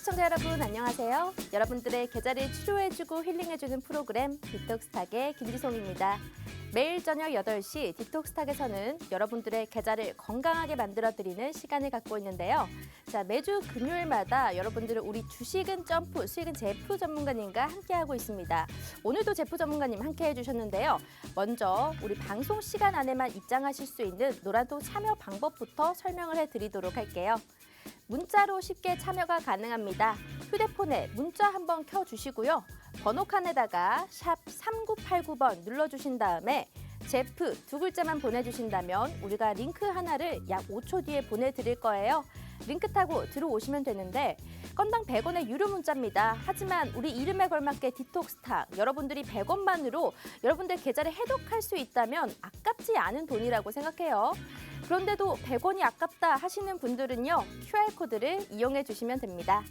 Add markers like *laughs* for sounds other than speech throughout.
시청자 여러분 안녕하세요. 여러분들의 계좌를 치료해주고 힐링해주는 프로그램 디톡스탁의 김지송입니다. 매일 저녁 8시 디톡스탁에서는 여러분들의 계좌를 건강하게 만들어드리는 시간을 갖고 있는데요. 자 매주 금요일마다 여러분들은 우리 주식은 점프, 수익은 제프 전문가님과 함께하고 있습니다. 오늘도 제프 전문가님 함께 해 주셨는데요. 먼저 우리 방송 시간 안에만 입장하실 수 있는 노란통 참여 방법부터 설명을 해드리도록 할게요. 문자로 쉽게 참여가 가능합니다. 휴대폰에 문자 한번 켜주시고요. 번호 칸에다가 샵 3989번 눌러주신 다음에 제프 두 글자만 보내주신다면 우리가 링크 하나를 약 5초 뒤에 보내드릴 거예요. 링크 타고 들어오시면 되는데 건당 100원의 유료 문자입니다. 하지만 우리 이름에 걸맞게 디톡스탁 여러분들이 100원만으로 여러분들 계좌를 해독할 수 있다면 아깝지 않은 돈이라고 생각해요. 그런데도 100원이 아깝다 하시는 분들은요. QR코드를 이용해 주시면 됩니다.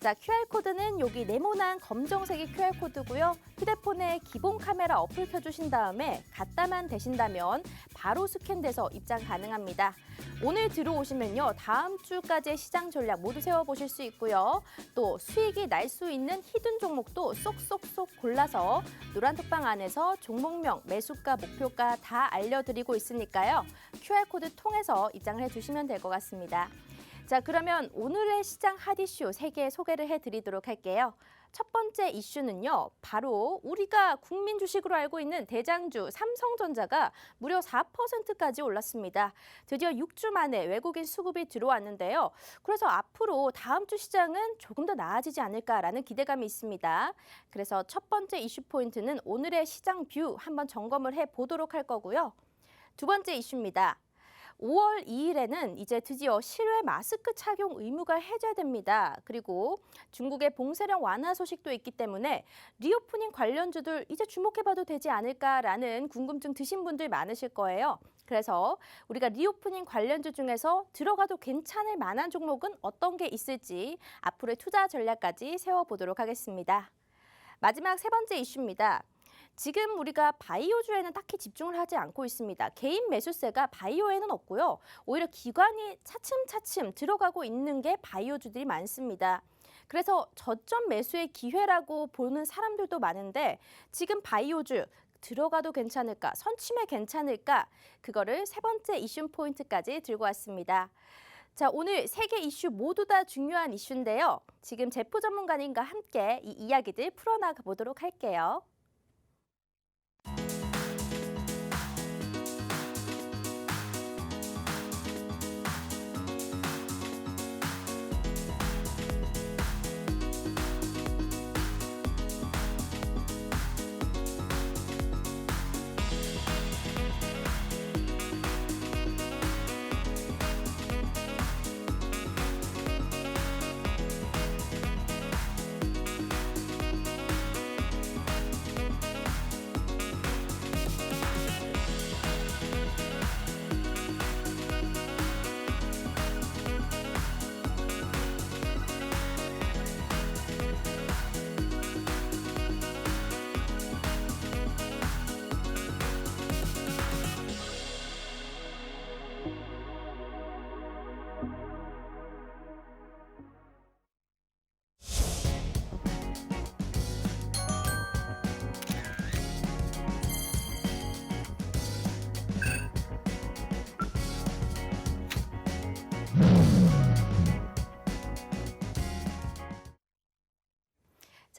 자, QR코드는 여기 네모난 검정색이 QR코드고요. 휴대폰에 기본 카메라 어플 켜주신 다음에 갖다만 되신다면 바로 스캔돼서 입장 가능합니다. 오늘 들어오시면요. 다음 주까지의 시장 전략 모두 세워보실 수 있고요. 또 수익이 날 수 있는 히든 종목도 쏙쏙쏙 골라서 노란 톡방 안에서 종목명, 매수가, 목표가 다 알려드리고 있으니까요. QR코드 통해서 입장을 해주시면 될 것 같습니다. 자, 그러면 오늘의 시장 핫 이슈 세 개 소개를 해드리도록 할게요. 첫 번째 이슈는요, 바로 우리가 국민 주식으로 알고 있는 대장주 삼성전자가 무려 4%까지 올랐습니다. 드디어 6주 만에 외국인 수급이 들어왔는데요. 그래서 앞으로 다음 주 시장은 조금 더 나아지지 않을까라는 기대감이 있습니다. 그래서 첫 번째 이슈 포인트는 오늘의 시장 뷰 한번 점검을 해 보도록 할 거고요. 두 번째 이슈입니다. 5월 2일에는 이제 드디어 실외 마스크 착용 의무가 해제됩니다. 그리고 중국의 봉쇄령 완화 소식도 있기 때문에 리오프닝 관련주들 이제 주목해봐도 되지 않을까라는 궁금증 드신 분들 많으실 거예요. 그래서 우리가 리오프닝 관련주 중에서 들어가도 괜찮을 만한 종목은 어떤 게 있을지 앞으로의 투자 전략까지 세워보도록 하겠습니다. 마지막 세 번째 이슈입니다. 지금 우리가 바이오주에는 딱히 집중을 하지 않고 있습니다. 개인 매수세가 바이오에는 없고요. 오히려 기관이 차츰차츰 들어가고 있는 게 바이오주들이 많습니다. 그래서 저점 매수의 기회라고 보는 사람들도 많은데 지금 바이오주 들어가도 괜찮을까, 선침해 괜찮을까, 그거를 세 번째 이슈 포인트까지 들고 왔습니다. 자, 오늘 세 개 이슈 모두 다 중요한 이슈인데요. 지금 제프 전문가님과 함께 이 이야기들 풀어나가 보도록 할게요.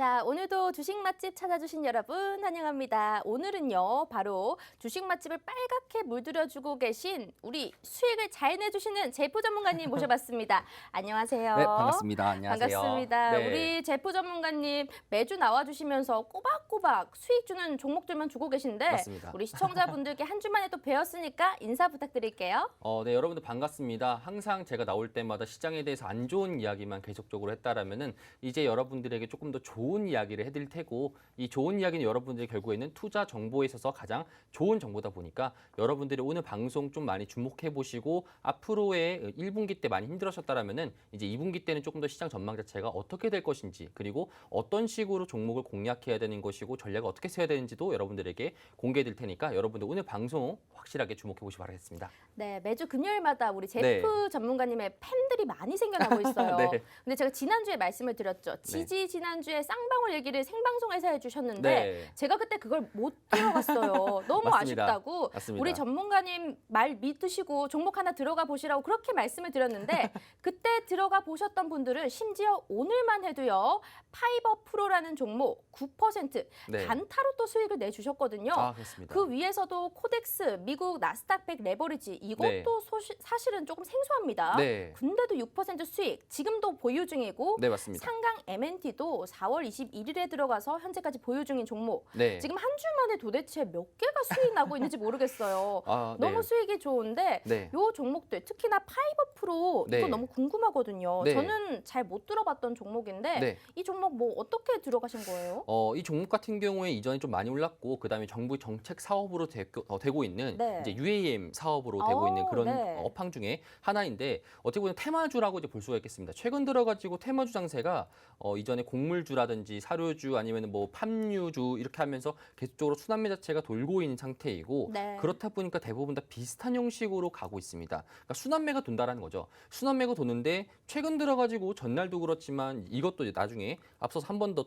자, 오늘도 주식 맛집 찾아주신 여러분 환영합니다. 오늘은요, 바로 주식 맛집을 빨갛게 물들여주고 계신 우리 수익을 잘 내주시는 제프 전문가님 *laughs* 모셔봤습니다. 안녕하세요. 네, 반갑습니다. 안녕하세요. 반갑습니다. 네. 우리 제프 전문가님 매주 나와주시면서 꼬박꼬박 수익 주는 종목들만 주고 계신데 맞습니다. 우리 시청자분들께 한 주만에 또 배웠으니까 인사 부탁드릴게요. 어, 네, 여러분들 반갑습니다. 항상 제가 나올 때마다 시장에 대해서 안 좋은 이야기만 계속적으로 했다라면은 이제 여러분들에게 조금 더 좋은 좋은 이야기를 해드릴 테고 이 좋은 이야기는 여러분들이 결국에는 투자 정보에 있어서 가장 좋은 정보다 보니까 여러분들이 오늘 방송 좀 많이 주목해 보시고 앞으로의 1분기 때 많이 힘들으셨다라면은 이제 2분기 때는 조금 더 시장 전망 자체가 어떻게 될 것인지 그리고 어떤 식으로 종목을 공략해야 되는 것이고 전략을 어떻게 세야 되는지도 여러분들에게 공개해 드릴 테니까 여러분들 오늘 방송 확실하게 주목해 보시기 바라겠습니다. 네, 매주 금요일마다 우리 제프 전문가님의 팬들이 많이 생겨나고 *laughs* 있어요. 네. 근데 제가 지난주에 말씀을 드렸죠. 지지 지난주에 쌍 방울 얘기를 생방송에서 해주셨는데 네. 제가 그때 그걸 못 들어갔어요. *laughs* 너무 맞습니다. 아쉽다고. 맞습니다. 우리 전문가님 말 믿으시고 종목 하나 들어가 보시라고 그렇게 말씀을 드렸는데 *laughs* 그때 들어가 보셨던 분들은 심지어 오늘만 해도요. 파이버 프로라는 종목 9% 네. 단타로 또 수익을 내주셨거든요. 아, 그렇습니다. 그 위에서도 코덱스, 미국 나스닥 100 레버리지 이것도 네. 소시- 사실은 조금 생소합니다. 네. 근데도 6% 수익 지금도 보유 중이고 네, 맞습니다. 상강 MNT도 4월 21일에 들어가서 현재까지 보유 중인 종목. 네. 지금 한 주 만에 도대체 몇 개가 수익 나고 있는지 모르겠어요. *laughs* 아, 네. 너무 수익이 좋은데 네. 요 종목들 특히나 파이버 프로 네. 이거 너무 궁금하거든요. 네. 저는 잘 못 들어봤던 종목인데 네. 이 종목 뭐 어떻게 들어가신 거예요? 어, 이 종목 같은 경우에 이전에 좀 많이 올랐고 그다음에 정부 정책 사업으로 되고, 어, 되고 있는 네. 이제 UAM 사업으로 되고 어, 있는 그런 네. 어, 업황 중에 하나인데 어떻게 보면 테마주라고 이제 볼 수가 있겠습니다. 최근 들어가지고 테마주 장세가 어, 이전에 곡물주라든지 사료주 아니면 뭐 팜유주 이렇게 하면서 계속적으로 순환매 자체가 돌고 있는 상태이고 네. 그렇다 보니까 대부분 다 비슷한 형식으로 가고 있습니다. 그러니까 순환매가 돈다라는 거죠. 순환매가 도는데 최근 들어가지고 전날도 그렇지만 이것도 이제 나중에 앞서서 한 번 더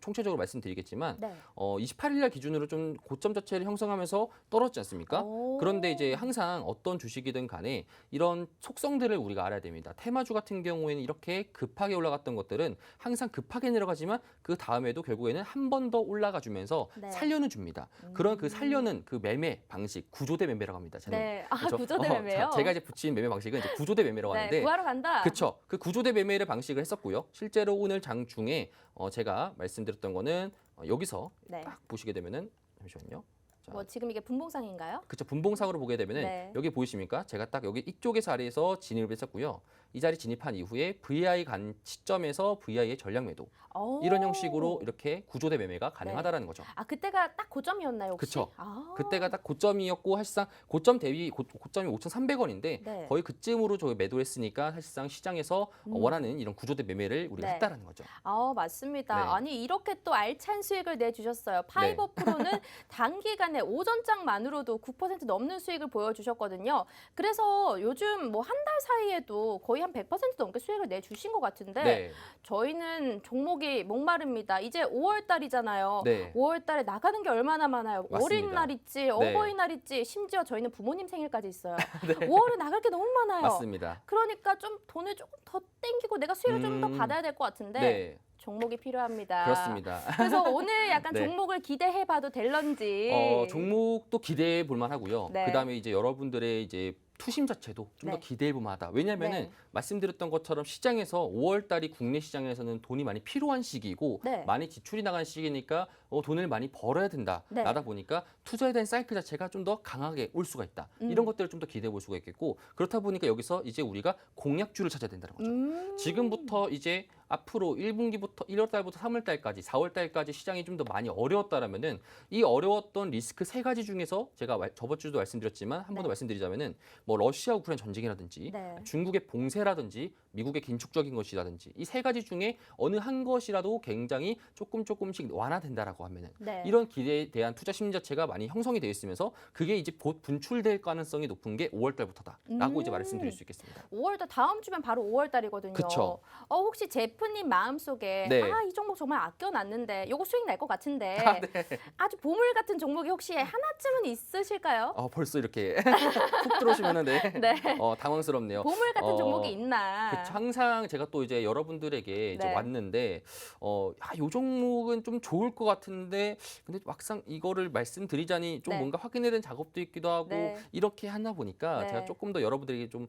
총체적으로 말씀드리겠지만 네. 어, 28일 날 기준으로 좀 고점 자체를 형성하면서 떨어졌지 않습니까? 오. 그런데 이제 항상 어떤 주식이든 간에 이런 속성들을 우리가 알아야 됩니다. 테마주 같은 경우에는 이렇게 급하게 올라갔던 것들은 항상 급하게 내려가지 만 그 다음에도 결국에는 한 번 더 올라가 주면서 네. 살려는 줍니다. 그런 그 살려는 그 매매 방식 구조대 매매라고 합니다. 저는. 네. 아, 그렇죠? 구조대 어, 매매요? 자, 제가 이제 붙인 매매 방식은 이제 구조대 매매라고 네, 하는데 구하러 간다. 그렇죠. 그 구조대 매매를 방식을 했었고요. 실제로 오늘 장 중에 어, 제가 말씀드렸던 거는 어, 여기서 네. 딱 보시게 되면은 잠시만요. 자, 뭐 지금 이게 분봉상인가요? 그쵸 분봉상으로 보게 되면은 네. 여기 보이십니까? 제가 딱 여기 이쪽의 자리에서 진입을 했었고요. 이 자리 진입한 이후에 VI 간 시점에서 VI의 전량 매도 오. 이런 형식으로 이렇게 구조대 매매가 가능하다라는 거죠. 아 그때가 딱 고점이었나요 혹시? 그쵸. 아. 그때가 딱 고점이었고 사실상 고점 대비 고, 고점이 5,300원인데 네. 거의 그쯤으로 저 매도했으니까 사실상 시장에서 어, 음. 원하는 이런 구조대 매매를 우리가 네. 했다라는 거죠. 아 맞습니다. 네. 아니 이렇게 또 알찬 수익을 내주셨어요. 파이버 프로는 *laughs* 단기간에 오전장만으로도 9% 넘는 수익을 보여주셨거든요. 그래서 요즘 뭐 한 달 사이에도 거의 한 100% 넘게 수익을 내주신 것 같은데 네. 저희는 종목이 목마릅니다. 이제 5월 달이잖아요. 네. 5월 달에 나가는 게 얼마나 많아요. 맞습니다. 어린 날 있지, 어버이날 있지, 심지어 저희는 부모님 생일까지 있어요. *laughs* 네. 5월에 나갈 게 너무 많아요. 맞습니다. 그러니까 좀 돈을 조금 더 땡기고 내가 수익을 좀 더 음. 받아야 될 것 같은데 네. 종목이 필요합니다. 그렇습니다. 그래서 *laughs* 오늘 약간 네. 종목을 기대해봐도 될런지. 어, 종목도 기대해 볼 만하고요. 네. 그다음에 이제 여러분들의 이제 투심 자체도 좀더 네. 기대해 볼 만하다. 왜냐면은 네. 말씀드렸던 것처럼 시장에서 5월 달이 국내 시장에서는 돈이 많이 필요한 시기이고 네. 많이 지출이 나가는 시기니까 어, 돈을 많이 벌어야 된다. 네. 라다 보니까 투자에 대한 사이클 자체가 좀 더 강하게 올 수가 있다. 음. 이런 것들을 좀 더 기대해 볼 수가 있겠고 그렇다 보니까 여기서 이제 우리가 공약주를 찾아야 된다는 거죠. 음. 지금부터 이제 앞으로 1분기부터 1월 달부터 3월 달까지 4월 달까지 시장이 좀 더 많이 어려웠다라면은 이 어려웠던 리스크 세 가지 중에서 제가 말- 저번 주도 말씀드렸지만 한 번더 네. 말씀드리자면은 뭐 러시아 우크라이나 전쟁이라든지 네. 중국의 봉쇄라든지 미국의 긴축적인 것이라든지 이 세 가지 중에 어느 한 것이라도 굉장히 조금 조금씩 완화된다라고 하면은 네. 이런 기대에 대한 투자 심리 자체가 많이 형성이 되어 있으면서 그게 이제 곧 분출될 가능성이 높은 게 5월 달부터다라고 이제 음. 말씀드릴 수 있겠습니다. 5월 달 다음 주면 바로 5월 달이거든요. 그쵸. 어 혹시 제 프님 마음속에 네. 아 이 종목 정말 아껴놨는데 요거 수익 날 것 같은데 아, 네. 아주 보물 같은 종목이 혹시 하나쯤은 있으실까요? 어, 벌써 이렇게 *laughs* 훅 들어오시면은 네. 네. 어, 당황스럽네요. 보물 같은 어, 종목이 있나? 그쵸, 항상 제가 또 이제 여러분들에게 이제 네. 왔는데 어, 아, 요 종목은 좀 좋을 것 같은데 근데 막상 이거를 말씀드리자니 좀 네. 뭔가 확인해야 되는 작업도 있기도 하고 네. 이렇게 하나 보니까 네. 제가 조금 더 여러분들에게 좀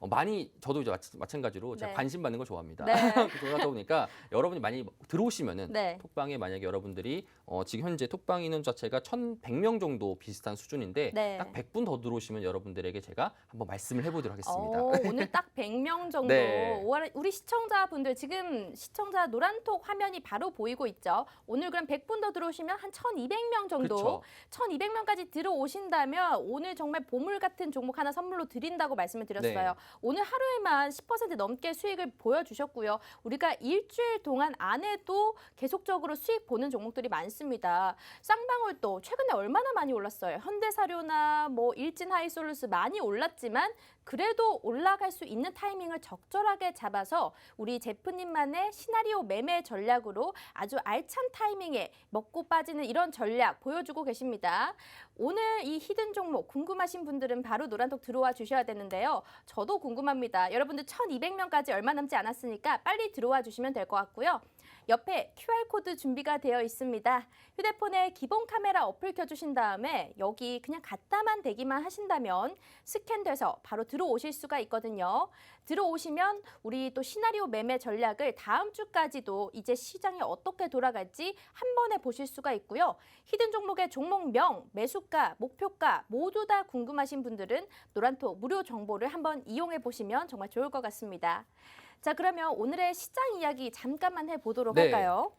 어, 많이 저도 이제 마찬- 마찬가지로 제가 네. 관심 받는 걸 좋아합니다. 네. *laughs* 하다 보니까 여러분이 많이 들어오시면은 네. 톡방에 만약에 여러분들이 어, 지금 현재 톡방 인원 자체가 1,100명 정도 비슷한 수준인데 네. 딱 100분 더 들어오시면 여러분들에게 제가 한번 말씀을 해보도록 하겠습니다. 어, 오늘 딱 100명 정도. 네. 월- 우리 시청자분들 지금 시청자 노란톡 화면이 바로 보이고 있죠. 오늘 그럼 100분 더 들어오시면 한 1,200명 정도. 그렇죠. 1,200명까지 들어오신다면 오늘 정말 보물 같은 종목 하나 선물로 드린다고 말씀을 드렸어요. 네. 오늘 하루에만 10% 넘게 수익을 보여주셨고요. 우리가 일주일 동안 안에도 계속적으로 수익 보는 종목들이 많습니다. 쌍방울도 최근에 얼마나 많이 올랐어요. 현대사료나 뭐 일진하이솔루스 많이 올랐지만 그래도 올라갈 수 있는 타이밍을 적절하게 잡아서 우리 제프님만의 시나리오 매매 전략으로 아주 알찬 타이밍에 먹고 빠지는 이런 전략 보여주고 계십니다. 오늘 이 히든 종목 궁금하신 분들은 바로 노란톡 들어와 주셔야 되는데요. 저도 궁금합니다. 여러분들 1200명까지 얼마 남지 않았으니까 빨리 들어와 주시면 될 것 같고요. 옆에 QR코드 준비가 되어 있습니다. 휴대폰에 기본 카메라 어플 켜주신 다음에 여기 그냥 갖다만 대기만 하신다면 스캔돼서 바로 들어오실 수가 있거든요. 들어오시면 우리 또 시나리오 매매 전략을 다음 주까지도 이제 시장이 어떻게 돌아갈지 한 번에 보실 수가 있고요. 히든 종목의 종목명, 매수가, 목표가 모두 다 궁금하신 분들은 노란톡 무료 정보를 한번 이용해 보시면 정말 좋을 것 같습니다. 자, 그러면 오늘의 시장 이야기 잠깐만 해 보도록 네. 할까요?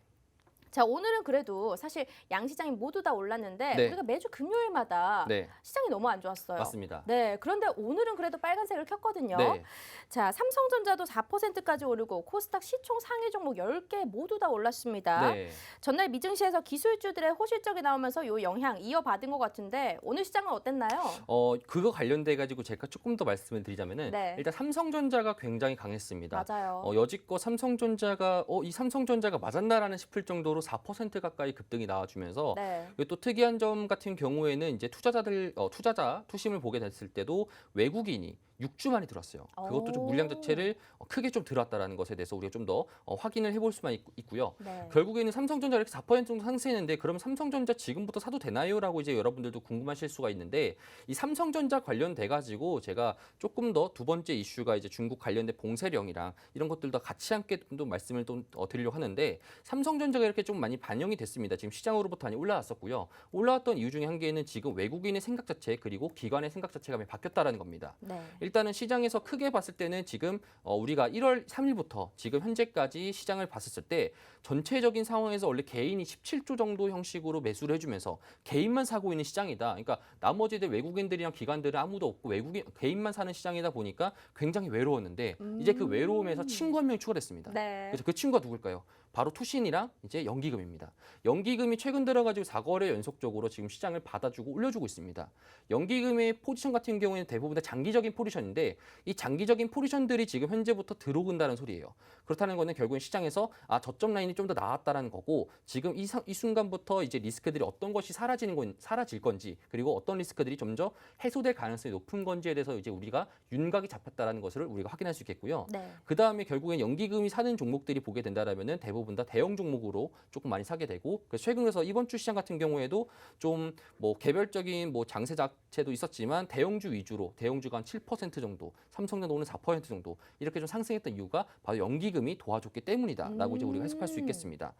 자, 오늘은 그래도 사실 양 시장이 모두 다 올랐는데 네. 우리가 매주 금요일마다 네, 시장이 너무 안 좋았어요. 맞습니다. 네, 그런데 오늘은 그래도 빨간색을 켰거든요. 네, 자, 삼성전자도 4%까지 오르고 코스닥 시총 상위 종목 10개 모두 다 올랐습니다. 네. 전날 미증시에서 기술주들의 호실적이 나오면서 요 영향 이어받은 것 같은데 오늘 시장은 어땠나요? 어 그거 관련돼 가지고 제가 조금 더 말씀을 드리자면은 네. 일단 삼성전자가 굉장히 강했습니다. 맞아요. 어, 여지껏 삼성전자가 어, 이 삼성전자가 맞았나라는 싶을 정도로 4% 가까이 급등이 나와주면서 네. 또 특이한 점 같은 경우에는 이제 투자자들 어, 투자자 투심을 보게 됐을 때도 외국인이 6주 만에 들었어요. 그것도 좀 오. 물량 자체를 어, 크게 좀 들었다라는 것에 대해서 우리가 좀더 어, 확인을 해볼 수만 있, 있고요. 네. 결국에는 삼성전자 이렇게 4% 정도 상승했는데 그럼 삼성전자 지금부터 사도 되나요?라고 이제 여러분들도 궁금하실 수가 있는데 이 삼성전자 관련돼 가지고 제가 조금 더 두 번째 이슈가 이제 중국 관련된 봉쇄령이랑 이런 것들도 같이 함께 또 말씀을 또 어, 드리려고 하는데 삼성전자가 이렇게 좀 많이 반영이 됐습니다. 지금 시장으로부터 많이 올라왔었고요. 올라왔던 이유 중에 한 개는 지금 외국인의 생각 자체 그리고 기관의 생각 자체가 많이 바뀌었다라는 겁니다. 네. 일단은 시장에서 크게 봤을 때는 지금 어, 우리가 1월 3일부터 지금 현재까지 시장을 봤을 때 전체적인 상황에서 원래 개인이 17조 정도 형식으로 매수를 해주면서 개인만 사고 있는 시장이다. 그러니까 나머지들 외국인들이랑 기관들은 아무도 없고 외국인 개인만 사는 시장이다 보니까 굉장히 외로웠는데 이제 그 외로움에서 친구 한 명이 추가됐습니다. 네. 그래서 그 친구가 누굴까요? 바로 투신이랑 이제 연기금입니다. 연기금이 최근 들어가지고 4거래 연속적으로 지금 시장을 받아주고 올려주고 있습니다. 연기금의 포지션 같은 경우에는 대부분 다 장기적인 포지션인데 이 장기적인 포지션들이 지금 현재부터 들어온다는 소리예요. 그렇다는 거는 결국엔 시장에서 아 저점 라인이 좀 더 나왔다라는 거고 지금 이, 상- 이 순간부터 이제 리스크들이 어떤 것이 사라지는 건 사라질 건지 그리고 어떤 리스크들이 점점 해소될 가능성이 높은 건지에 대해서 이제 우리가 윤곽이 잡혔다라는 것을 우리가 확인할 수 있겠고요. 네. 그 다음에 결국엔 연기금이 사는 종목들이 보게 된다라면은 대부분 다 대형 종목으로 조금 많이 사게 되고 그래서 최근 에서 이번 주 시장 같은 경우에도 좀 뭐 개별적인 뭐 장세 자체도 있었지만 대형주 위주로 대형주가 한 7% 정도, 삼성전자 오는 4% 정도 이렇게 좀 상승했던 이유가 바로 연기금이 도와줬기 때문이다라고 이제 우리가 해석할 수 음. 있겠습니다.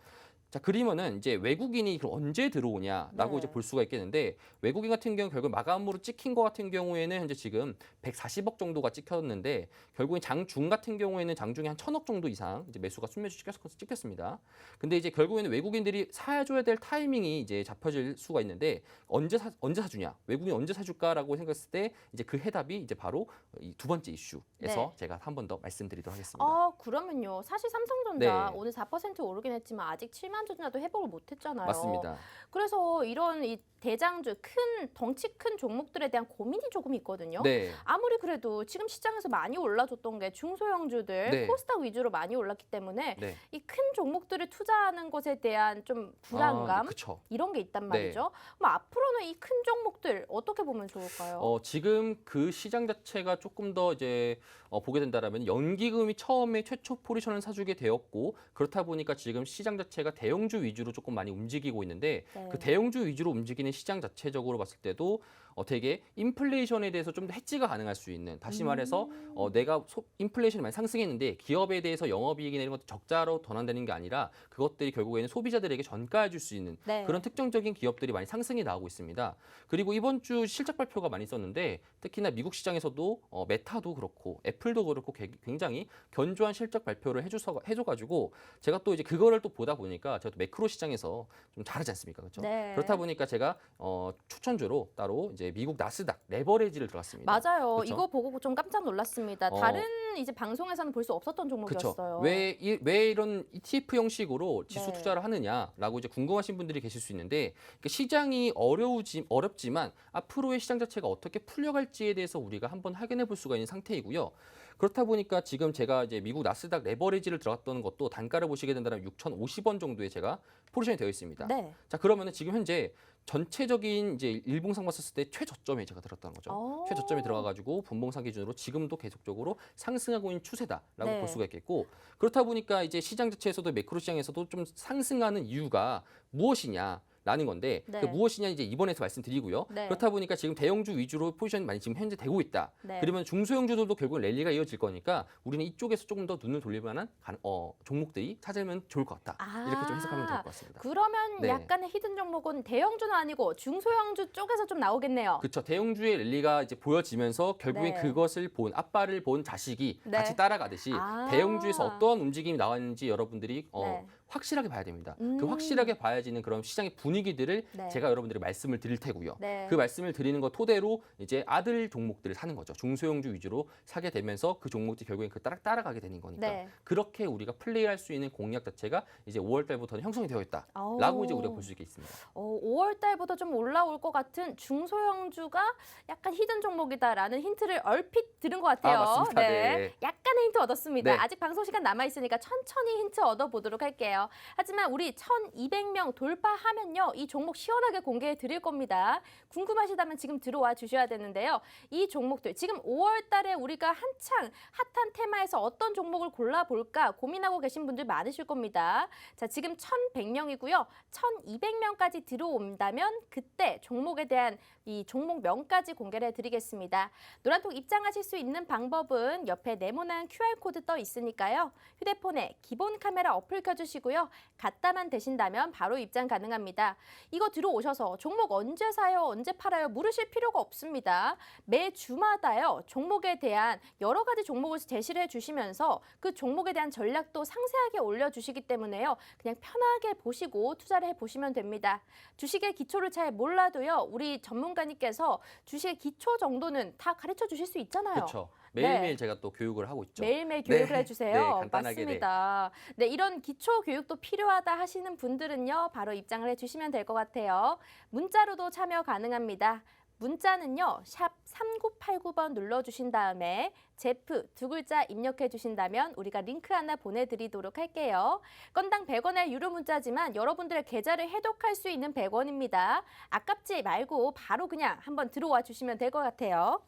자 그러면은 이제 외국인이 그럼 언제 들어오냐라고 네. 이제 볼 수가 있겠는데 외국인 같은 경우 결국 마감으로 찍힌 것 같은 경우에는 현재 지금 140억 정도가 찍혔는데 결국엔 장중 같은 경우에는 장중에 한 천억 정도 이상 이제 매수가 순매수 찍혔, 찍혔습니다. 근데 이제 결국에는 외국인들이 사줘야 될 타이밍이 이제 잡혀질 수가 있는데 언제 사, 언제 사주냐 외국인 언제 사줄까라고 생각했을 때 이제 그 해답이 이제 바로 이 두 번째 이슈에서 네. 제가 한 번 더 말씀드리도록 하겠습니다. 어, 그러면요. 사실 삼성전자 네. 오늘 4% 오르긴 했지만 아직 7만 주전자도 회복을 못 했잖아요. 맞습니다. 그래서 이런 이 대장주 큰 덩치 큰 종목들에 대한 고민이 조금 있거든요. 네. 아무리 그래도 지금 시장에서 많이 올라줬던 게 중소형주들 네. 코스닥 위주로 많이 올랐기 때문에 네. 이큰 종목들을 투자하는 것에 대한 좀 불안감 그렇죠. 이런 게 있단 네. 말이죠. 그럼 앞으로는 이 큰 종목들 어떻게 보면 좋을까요? 어, 지금 그 시장 자체가 조금 더 이제 어, 보게 된다라면 연기금이 처음에 최초 포지션을 사주게 되었고 그렇다 보니까 지금 시장 자체가 대형 주 위주로 조금 많이 움직이고 있는데 네. 그 대형주 위주로 움직이는 시장 자체적으로 봤을 때도 어, 되게 인플레이션에 대해서 좀더 해지가 가능할 수 있는 다시 말해서 음. 어, 내가 소, 인플레이션이 많이 상승했는데 기업에 대해서 영업이익이나 이런 것도 적자로 전환되는 게 아니라 그것들이 결국에는 소비자들에게 전가해 줄 수 있는 네. 그런 특정적인 기업들이 많이 상승이 나오고 있습니다. 그리고 이번 주 실적 발표가 많이 있었는데 특히나 미국 시장에서도 어, 메타도 그렇고 애플도 그렇고 개- 굉장히 견조한 실적 발표를 해줘서 해줘가지고 제가 또 이제 그거를 또 보다 보니까 제가 또 매크로 시장에서 좀 잘하지 않습니까, 그렇죠? 네. 그렇다 보니까 제가 어, 추천주로 따로 이제 미국 나스닥 레버리지를 들어갔습니다. 맞아요. 그쵸? 이거 보고 좀 깜짝 놀랐습니다. 어. 다른 이제 방송에서는 볼 수 없었던. 종목이었어요. 왜, 이, 왜 이런 ETF 형식으로 지수 네. 투자를 하느냐라고 이제 궁금하신 분들이 계실 수 있는데 그러니까 시장이 어려우지 어렵지만 앞으로의 시장 자체가 어떻게 풀려갈지에 대해서 우리가 한번 확인해 볼 수가 있는 상태이고요. 그렇다 보니까 지금 제가 이제 미국 나스닥 레버리지를 들어갔던 것도 단가를 보시게 된다면 6,050원 정도에 제가 포지션이 되어 있습니다. 네. 자 그러면은 지금 현재 전체적인 이제 일봉상 봤을 때 최저점에 제가 들었다는 거죠. 오. 최저점에 들어가가지고 분봉상 기준으로 지금도 계속적으로 상승하고 있는 추세다라고 네. 볼 수가 있겠고 그렇다 보니까 이제 시장 자체에서도 매크로 시장에서도 좀 상승하는 이유가 무엇이냐. 라는 건데 네. 그 무엇이냐 이제 이번에서 말씀드리고요. 네. 그렇다 보니까 지금 대형주 위주로 포지션이 많이 지금 현재 되고 있다. 네. 그러면 중소형주들도 결국 은 랠리가 이어질 거니까 우리는 이쪽에서 조금 더 눈을 돌릴 만한 가- 어, 종목들이 찾으면 좋을 것 같다. 아. 이렇게 좀 해석하면 될 것 같습니다. 그러면 네. 약간의 히든 종목은 대형주는 아니고 중소형주 쪽에서 좀 나오겠네요. 그렇죠. 대형주의 랠리가 이제 보여지면서 결국엔 네. 그것을 본 아빠를 본 자식이 네. 같이 따라가듯이 아. 대형주에서 어떠한 움직임이 나왔는지 여러분들이 어, 네. 확실하게 봐야 됩니다. 음. 그 확실하게 봐야지는 그런 시장의 분위기들을 네. 제가 여러분들에게 말씀을 드릴 테고요. 네. 그 말씀을 드리는 것 토대로 이제 아들 종목들을 사는 거죠. 중소형주 위주로 사게 되면서 그 종목들이 결국엔 그 따라 따라가게 되는 거니까 네. 그렇게 우리가 플레이할 수 있는 공략 자체가 이제 5월 달부터는 형성이 되어 있다라고 오. 이제 우리가 볼 수 있겠습니다. 어, 5월 달부터 좀 올라올 것 같은 중소형주가 약간 히든 종목이다라는 힌트를 얼핏 들은 것 같아요. 아, 맞습니다. 네. 약간의 힌트 얻었습니다. 네. 아직 방송 시간 남아 있으니까 천천히 힌트 얻어보도록 할게요. 하지만 우리 1,200명 돌파하면요, 이 종목 시원하게 공개해 드릴 겁니다. 궁금하시다면 지금 들어와 주셔야 되는데요. 이 종목들 지금 5월 달에 우리가 한창 핫한 테마에서 어떤 종목을 골라볼까 고민하고 계신 분들 많으실 겁니다. 자, 지금 1,100명이고요. 1,200명까지 들어온다면 그때 종목에 대한 이 종목명까지 공개를 해드리겠습니다. 노란톡 입장하실 수 있는 방법은 옆에 네모난 QR코드 떠 있으니까요. 휴대폰에 기본 카메라 어플 켜주시고요. 갖다만 되신다면 바로 입장 가능합니다. 이거 들어오셔서 종목 언제 사요, 언제 팔아요 물으실 필요가 없습니다. 매 주마다요 종목에 대한 여러 가지 종목을 제시를 해주시면서 그 종목에 대한 전략도 상세하게 올려주시기 때문에요. 그냥 편하게 보시고 투자를 해보시면 됩니다. 주식의 기초를 잘 몰라도요. 우리 전문가님께서 주식의 기초 정도는 다 가르쳐 주실 수 있잖아요. 그렇죠. 매일매일 네. 제가 또 교육을 하고 있죠. 매일매일 네. 교육을 해주세요. 네, 간단하게, 네. 맞습니다. 네. 이런 기초 교육도 필요하다 하시는 분들은요, 바로 입장을 해주시면 될 것 같아요. 문자로도 참여 가능합니다. 문자는요, 샵 3989번 눌러주신 다음에 제프 두 글자 입력해 주신다면 우리가 링크 하나 보내드리도록 할게요. 건당 100원의 유료 문자지만 여러분들의 계좌를 해독할 수 있는 100원입니다. 아깝지 말고 바로 그냥 한번 들어와 주시면 될 것 같아요.